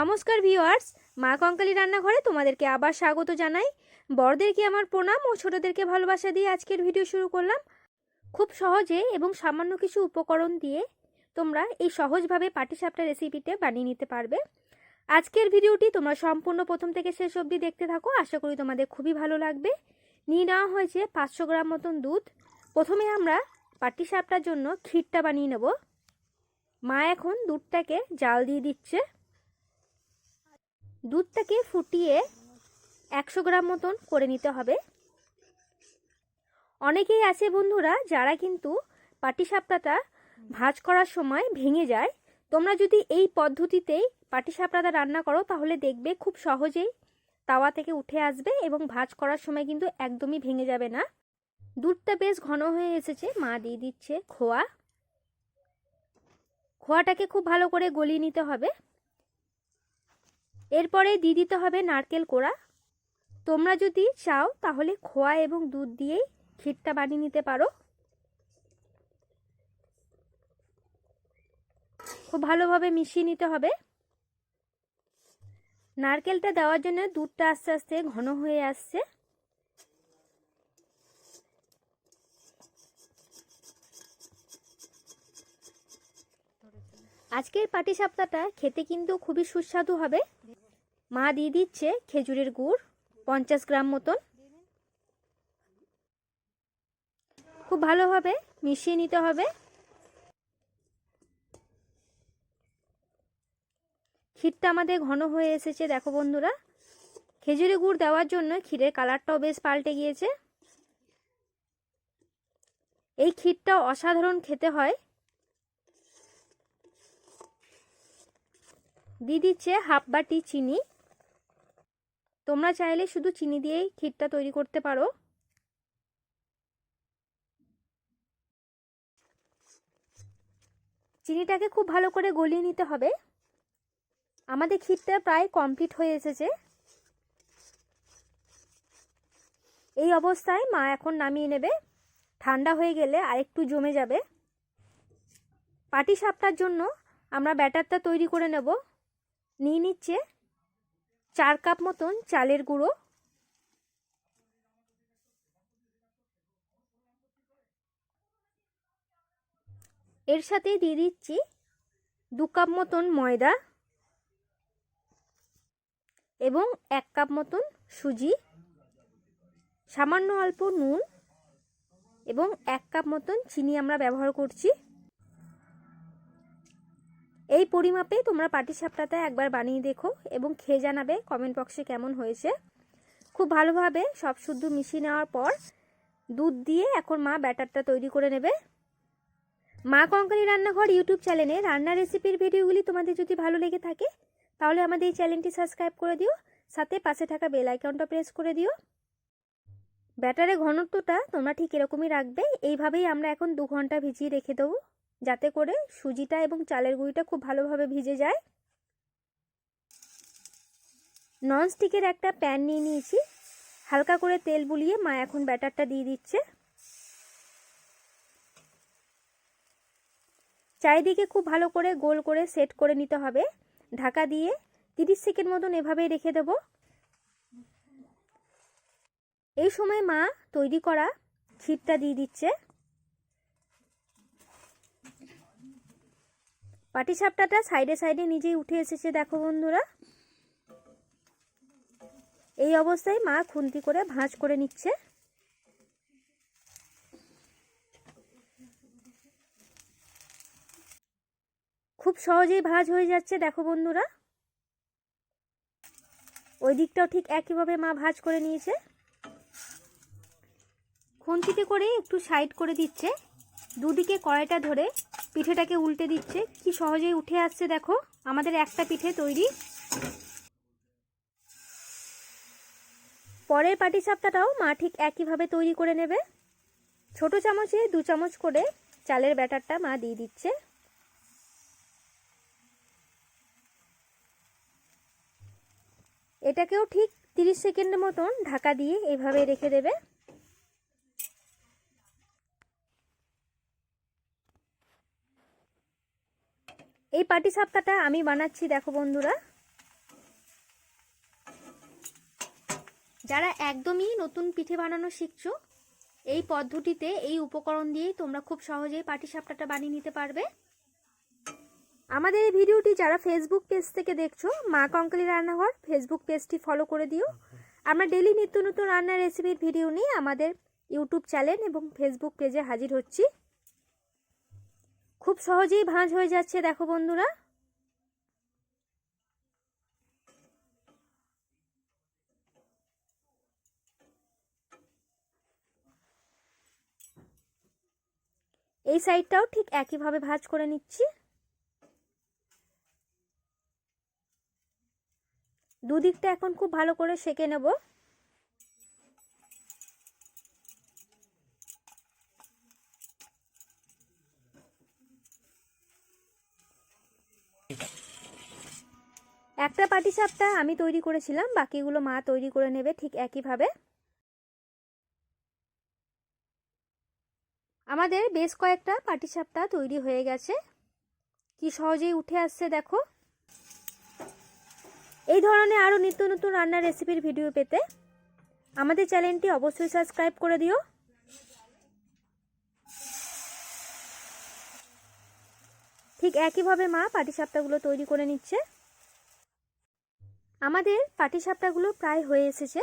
নমস্কার ভিউয়ার্স, মা কঙ্কালী রান্নাঘরে তোমাদেরকে আবার স্বাগত জানাই। বড়দেরকে আমার প্রণাম ও ছোটদেরকে ভালোবাসা দিয়ে আজকের ভিডিও শুরু করলাম? খুব সহজে এবং সামান্য কিছু উপকরণ দিয়ে তোমরা এই সহজভাবে পাটিসাপটা রেসিপিটা বানিয়ে নিতে পারবে। আজকের ভিডিওটি তোমরা সম্পূর্ণ প্রথম থেকে শেষ অবধি দেখতে থাকো, আশা করি তোমাদের খুবই ভালো লাগবে। নিয়ে নেওয়া হয়েছে পাঁচশো গ্রাম মতন দুধ। প্রথমে আমরা পাটিসাপটার জন্য ক্ষীরটা বানিয়ে নেব। মা এখন দুধটাকে জাল দিয়ে দিচ্ছে। দুধটাকে ফুটিয়ে একশো গ্রাম মতন করে নিতে হবে। অনেকেই আছে বন্ধুরা যারা কিন্তু পাটিসাপটাটা ভাজ করার সময় ভেঙে যায়। তোমরা যদি এই পদ্ধতিতেই পাটিসাপটাটা রান্না করো, তাহলে দেখবে খুব সহজেই তাওয়া থেকে উঠে আসবে এবং ভাজ করার সময় কিন্তু একদমই ভেঙে যাবে না। দুধটা বেশ ঘন হয়ে এসেছে, মা দিয়ে দিচ্ছে খোয়া। খোয়াটাকে খুব ভালো করে গলিয়ে নিতে হবে। এরপরে দিয়ে দিতে হবে নারকেল কোড়া। তোমরা যদি চাও তাহলে খোয়া এবং দুধ দিয়েই ক্ষীরটা বানিয়ে নিতে পারো। খুব ভালোভাবে মিশিয়ে নিতে হবে। নারকেলটা দেওয়ার জন্য দুধটা আস্তে আস্তে ঘন হয়ে আসছে। আজকের পাটি পাটিসাপটাটা খেতে কিন্তু খুবই সুস্বাদু হবে। মা দিয়ে দিচ্ছে খেজুরের গুড়, পঞ্চাশ গ্রাম মতন। খুব ভালোভাবে মিশিয়ে নিতে হবে। ক্ষীরটা আমাদের ঘন হয়ে এসেছে, দেখো বন্ধুরা। খেজুরি গুড় দেওয়ার জন্য ক্ষীরের কালারটাও বেশ পাল্টে গিয়েছে। এই ক্ষীরটা অসাধারণ খেতে হয়। দিয়ে দিচ্ছে হাফ বাটি চিনি। তোমরা চাইলে শুধু চিনি দিয়েই ক্ষীরটা তৈরি করতে পারো। চিনিটাকে খুব ভালো করে গলিয়ে নিতে হবে। আমাদের ক্ষীরটা প্রায় কমপ্লিট হয়ে এসেছে। এই অবস্থায় মা এখন নামিয়ে নেবে। ঠান্ডা হয়ে গেলে আরেকটু জমে যাবে। পাটি সাপটার জন্য আমরা ব্যাটারটা তৈরি করে নেব। নিয়ে নিচ্ছে। চার কাপ মতন চালের গুঁড়ো। এর সাথে দিয়ে দিচ্ছি দু কাপ মতন ময়দা এবং এক কাপ মতন সুজি, সামান্য অল্প নুন এবং এক কাপ মতন চিনি আমরা ব্যবহার করছি। এই পরিমাপে তোমরা পাটিসাপটাটা একবার বানিয়ে দেখো এবং খেয়ে জানাবে কমেন্ট বক্সে কেমন হয়েছে। খুব ভালোভাবে সব শুদ্ধ মিশিয়ে নেওয়ার পর দুধ দিয়ে এখন মা ব্যাটারটা তৈরি করে নেবে। মা কঙ্কালি রান্নাঘর ইউটিউব চ্যানেলে রান্নার রেসিপির ভিডিওগুলি তোমাদের যদি ভালো লেগে থাকে, তাহলে আমাদের এই চ্যানেলটি সাবস্ক্রাইব করে দিও, সাথে পাশে থাকা বেল আইকনটা প্রেস করে দিও। ব্যাটারের ঘনত্বটা তোমরা ঠিক এরকমই রাখবে, এইভাবেই আমরা এখন দু ঘণ্টা ভিজিয়ে রেখে দেবো। যাতে করে সুজিটা এবং চালের গুঁড়িটা খুব ভালোভাবে ভিজে যায়। ননস্টিকের একটা প্যান নিয়ে নিয়েছি। হালকা করে তেল বুলিয়ে মা এখন ব্যাটারটা দিয়ে দিচ্ছে। চারিদিকে খুব ভালো করে গোল করে সেট করে নিতে হবে। ঢাকা দিয়ে তিরিশ সেকেন্ড মতন এভাবেই রেখে দেব। এই সময় মা তৈরি করা ক্ষীরটা দিয়ে দিচ্ছে। পাটিসাপটাটা সাইডে সাইডে নিজেই উঠে এসেছে, দেখো বন্ধুরা। এই অবস্থায় মা খুন্তি করে ভাঁজ করে নিচ্ছে। খুব সহজেই ভাঁজ হয়ে যাচ্ছে, দেখো বন্ধুরা। ওই দিকটাও ঠিক একইভাবে মা ভাঁজ করে নিয়েছে। খুন্তিতে করে একটু সাইড করে দিচ্ছে। দুদিকে কড়াইটা ধরে পিঠেটাকে উল্টে দিচ্ছে। কি সহজেই উঠে আসছে দেখো। আমাদের একটা পিঠে তৈরি। পরের পাটি সাপটাটাও মা ঠিক একইভাবে তৈরি করে নেবে। ছোট চামচে দু চামচ করে চালের ব্যাটারটা মা দিয়ে দিচ্ছে। এটাকেও ঠিক তিরিশ সেকেন্ডের মতন ঢাকা দিয়ে এভাবে রেখে দেবে। এই পাটি সাপটাটা আমি বানাচ্ছি, দেখো বন্ধুরা। যারা একদমই নতুন পিঠে বানানো শিখছো, এই পদ্ধতিতে, এই উপকরণ দিয়েই তোমরা খুব সহজেই পাটি সাপটাটা বানিয়ে নিতে পারবে। আমাদের এই ভিডিওটি যারা ফেসবুক পেজ থেকে দেখছ, মা কঙ্কালি রান্নাঘর ফেসবুক পেজটি ফলো করে দিও। আমরা ডেলি নিত্য নতুন রান্নার রেসিপির ভিডিও নিয়ে আমাদের ইউটিউব চ্যানেল এবং ফেসবুক পেজে হাজির হচ্ছি। খুব সহজেই ভাঁজ হয়ে যাচ্ছে, দেখো বন্ধুরা। এই সাইডটাও ঠিক একইভাবে ভাঁজ করে নিচ্ছি। দুদিকটা এখন খুব ভালো করে সেকে নেব। একটা পাটিসাপটা আমি তৈরি করেছিলাম, বাকিগুলো মা তৈরি করে নেবে ঠিক একইভাবে। আমাদের বেশ কয়েকটা পাটিসাপটা তৈরি হয়ে গেছে। কি সহজেই উঠে আসছে দেখো। এই ধরনের আরও নিত্য নতুন রান্নার রেসিপির ভিডিও পেতে আমাদের চ্যানেলটি অবশ্যই সাবস্ক্রাইব করে দিও। ঠিক একইভাবে মা পাটিসাপটাগুলো তৈরি করে নিচ্ছে। আমাদের পাটিসাপটাগুলো প্রায় হয়ে এসেছে।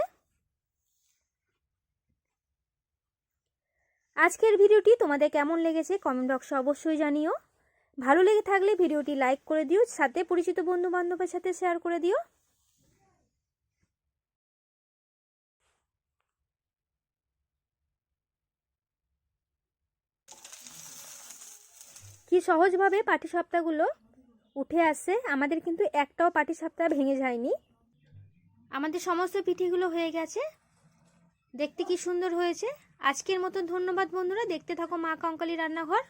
আজকের ভিডিওটি তোমাদের কেমন লেগেছে কমেন্ট বক্সে অবশ্যই জানিও। ভালো লেগে থাকলে ভিডিওটি লাইক করে দিও, সাথে পরিচিত বন্ধু বান্ধবের সাথে শেয়ার করে দিও। কি সহজভাবে পাটিসাপটাগুলো উঠে আসে, আমাদের কিন্তু একটাও পাটি সাপটা ভেঙে যায়নি। আমাদের সমস্ত পিঠেগুলো হয়ে গেছে। দেখতে কি সুন্দর হয়েছে। আজকের মতো ধন্যবাদ বন্ধুরা। দেখতে থাকো মা কঙ্কালি রান্নাঘর।